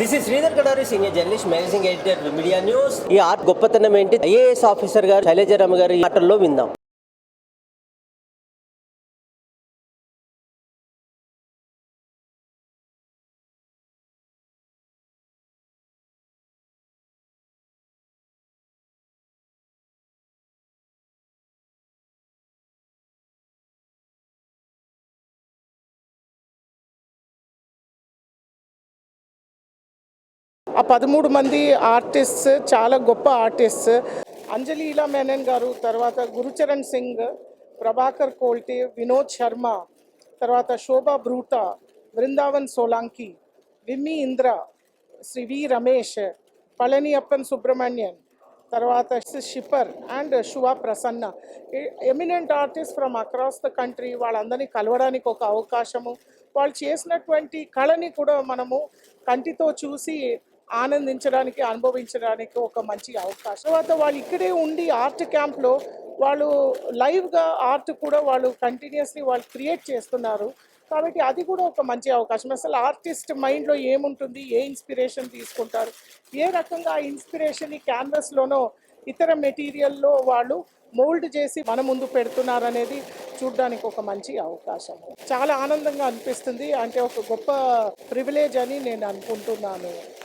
This is Sridhar Kadari senior journalist managing editor media news ఈ art గొప్పతనం ఏంటి? IAS officer గారు శైలజరామ గారి ఆటల్లో విందాం. ఆ పదమూడు మంది ఆర్టిస్ట్స్ చాలా గొప్ప ఆర్టిస్ట్స్ అంజలి ఇలా మేనన్ గారు తర్వాత గురుచరణ్ సింగ్ ప్రభాకర్ కోల్టే వినోద్ శర్మ తర్వాత శోభా బ్రూటా బృందావన్ సోలాంకి విమ్మి ఇంద్ర శ్రీ వి రమేష్ పళని అప్పన్ సుబ్రహ్మణ్యన్ తర్వాత షిపర్ and Shubha Prasanna. Eminent artist from across the country వాళ్ళందరినీ కలవడానికి ఒక అవకాశము. వాళ్ళు చేసినటువంటి కళని కూడా మనము కంటితో చూసి ఆనందించడానికి అనుభవించడానికి ఒక మంచి అవకాశం. తర్వాత వాళ్ళు ఇక్కడే ఉండి ఆర్ట్ క్యాంప్లో వాళ్ళు లైవ్గా ఆర్ట్ కూడా వాళ్ళు కంటిన్యూస్లీ వాళ్ళు క్రియేట్ చేస్తున్నారు. కాబట్టి అది కూడా ఒక మంచి అవకాశం. అసలు ఆర్టిస్ట్ మైండ్లో ఏముంటుంది? ఏ ఇన్స్పిరేషన్ తీసుకుంటారు? ఏ రకంగా ఆ ఇన్స్పిరేషన్ ఈ క్యాన్వస్లోనో ఇతర మెటీరియల్లో వాళ్ళు మోల్డ్ చేసి మన ముందు పెడుతున్నారు అనేది చూడడానికి ఒక మంచి అవకాశం. చాలా ఆనందంగా అనిపిస్తుంది. అంటే ఒక గొప్ప ప్రివిలేజ్ అని నేను అనుకుంటున్నాను.